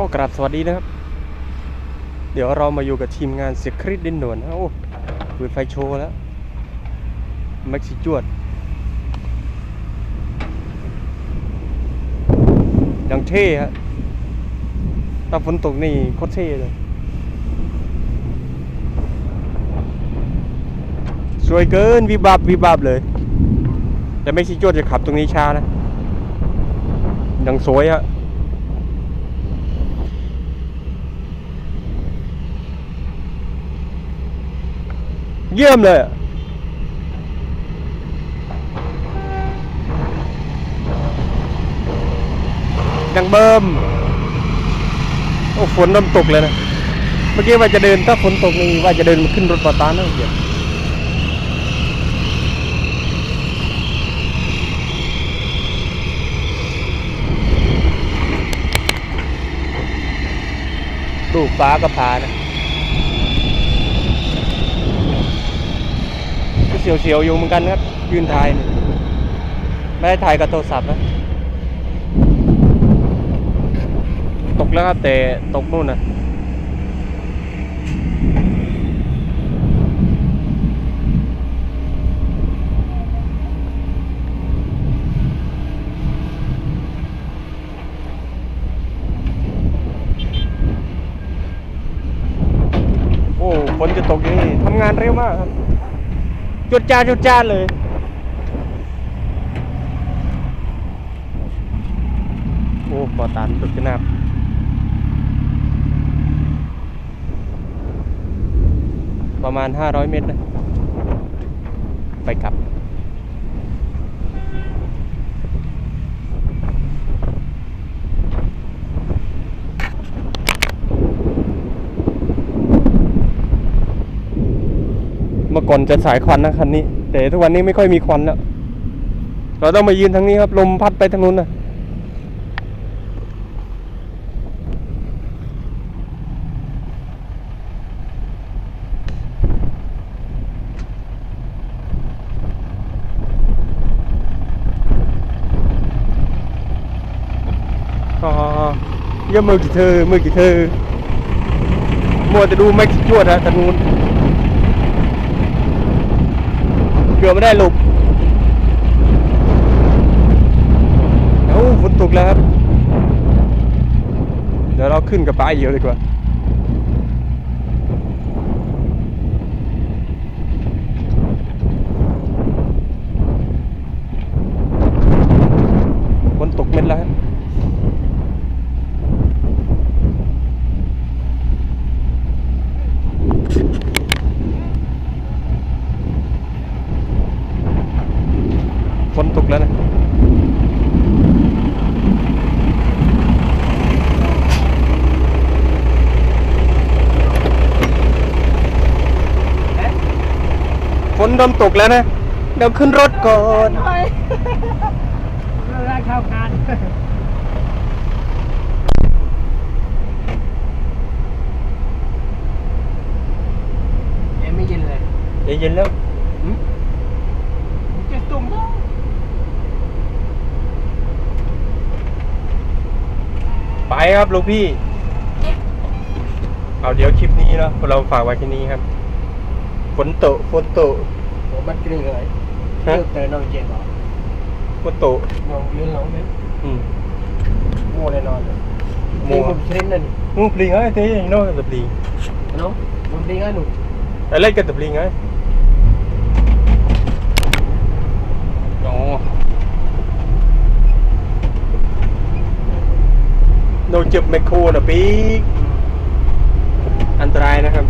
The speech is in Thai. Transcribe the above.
ก็กราบสวัสดีนะครับ เดี๋ยวเรามาอยู่กับทีมงานเสียคริสดินหนวนนะโอ้เปิดไฟโชว์แล้วแม็กซิจวดยังเท่ฮะถ้าฝนตกนี่โคตรเท่เลย สวยเกินวิบับวิบับเลย แต่แม็กซิจวดจะขับตรงนี้ช้านะยังสวยฮะ เยี่ยมเลยยังเบิ่มโอ้ฝนเริ่มตกเลยนะ เมื่อกี้ว่าจะเดินถ้าฝนตกนี่ว่าจะเดินขึ้นรถปอตานะเมื่อกี้ดูฟ้าก็พานะ ก็ เสียวๆอยู่เหมือนกันครับยืนถ่ายนี่ไม่ได้ถ่ายกับโทรศัพท์นะตกแล้วครับแต่ตกนู่นนะโอ้ฝนจะตกอย่างนี้ทำงานเร็วมากครับ จุดจ้าจุดจ้านเลย โอ้ปอตันตุกจนับประมาณ 500 เมตรนะไปกลับ ก่อนจะสายควันนะคันนี้ แต่ทุกวันนี้ไม่ค่อยมีควันแล้วเราต้องมายืนทางนี้ครับลมพัดไปทางนู้นนะอ๋อเยี่ยมมือกี่เธอมือกี่เธอมัวแต่ดูไม่จวดฮะทางนู้น เกือบไม่ได้หลบเอ้าฝนตกแล้วครับ เดี๋ยวเราขึ้นกับป้ายเดียวดีกว่า ฝนตกเม็ดแล้วครับฝนตก แล้วนะฝนเริ่มตกแล้วนะ เดี๋ยวขึ้นรถก่อนเราได้เข้ากันยังไม่เย็นเลยเย็นๆแล้วหึ จะตุ่มแล้ว ไป ครับลูกพี่ เอาเดี๋ยวคลิปนี้เนาะเราฝากไว้ที่นี้ครับฝนตกฝนตกโอ้มันกลิ้งเลยฮะเลือกเตอน้องเจ็บเหรอฝนตกน้องยืนหลังนั้นอืมโง่แน่นอนเลยโง่นี่ผมเทรนนั่นนี่งูปลิงไอ้เต้โน่กับปลิงเนาะมันดีง่ายหนูอะไรกันกับปลิงไงอ๋อโนเจุบไมโครนะปีกอันตรายนะครับ